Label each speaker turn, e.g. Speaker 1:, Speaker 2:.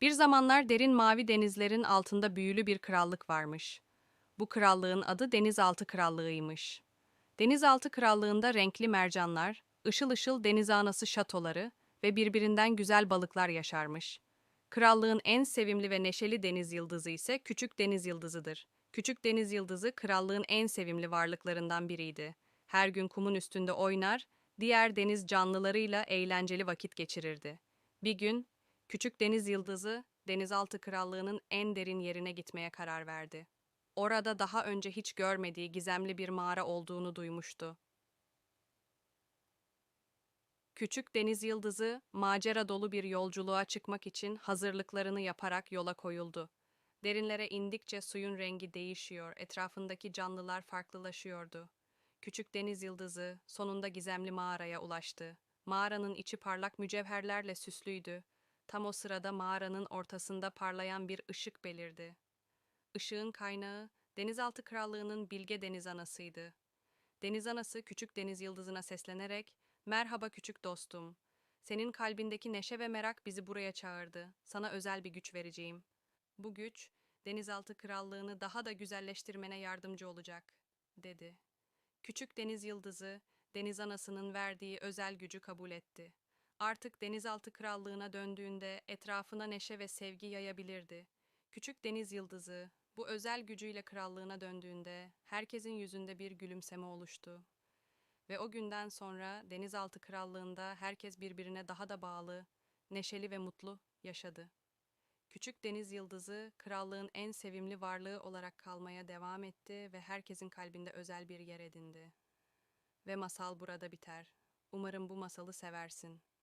Speaker 1: Bir zamanlar derin mavi denizlerin altında büyülü bir krallık varmış. Bu krallığın adı Denizaltı Krallığı'ymış. Denizaltı Krallığı'nda renkli mercanlar, ışıl ışıl deniz anası şatoları ve birbirinden güzel balıklar yaşarmış. Krallığın en sevimli ve neşeli deniz yıldızı ise Küçük Deniz Yıldızı'dır. Küçük Deniz Yıldızı krallığın en sevimli varlıklarından biriydi. Her gün kumun üstünde oynar, diğer deniz canlılarıyla eğlenceli vakit geçirirdi. Bir gün Küçük Deniz Yıldızı, Denizaltı Krallığı'nın en derin yerine gitmeye karar verdi. Orada daha önce hiç görmediği gizemli bir mağara olduğunu duymuştu. Küçük Deniz Yıldızı, macera dolu bir yolculuğa çıkmak için hazırlıklarını yaparak yola koyuldu. Derinlere indikçe suyun rengi değişiyor, etrafındaki canlılar farklılaşıyordu. Küçük Deniz Yıldızı sonunda gizemli mağaraya ulaştı. Mağaranın içi parlak mücevherlerle süslüydü. Tam o sırada mağaranın ortasında parlayan bir ışık belirdi. Işığın kaynağı Denizaltı Krallığı'nın bilge deniz anasıydı. Deniz anası küçük deniz yıldızına seslenerek "Merhaba küçük dostum. Senin kalbindeki neşe ve merak bizi buraya çağırdı. Sana özel bir güç vereceğim. Bu güç Denizaltı Krallığı'nı daha da güzelleştirmene yardımcı olacak." dedi. Küçük deniz yıldızı deniz anasının verdiği özel gücü kabul etti. Artık denizaltı krallığına döndüğünde etrafına neşe ve sevgi yayabilirdi. Küçük deniz yıldızı bu özel gücüyle krallığına döndüğünde herkesin yüzünde bir gülümseme oluştu. Ve o günden sonra denizaltı krallığında herkes birbirine daha da bağlı, neşeli ve mutlu yaşadı. Küçük deniz yıldızı krallığın en sevimli varlığı olarak kalmaya devam etti ve herkesin kalbinde özel bir yer edindi. Ve masal burada biter. Umarım bu masalı seversin.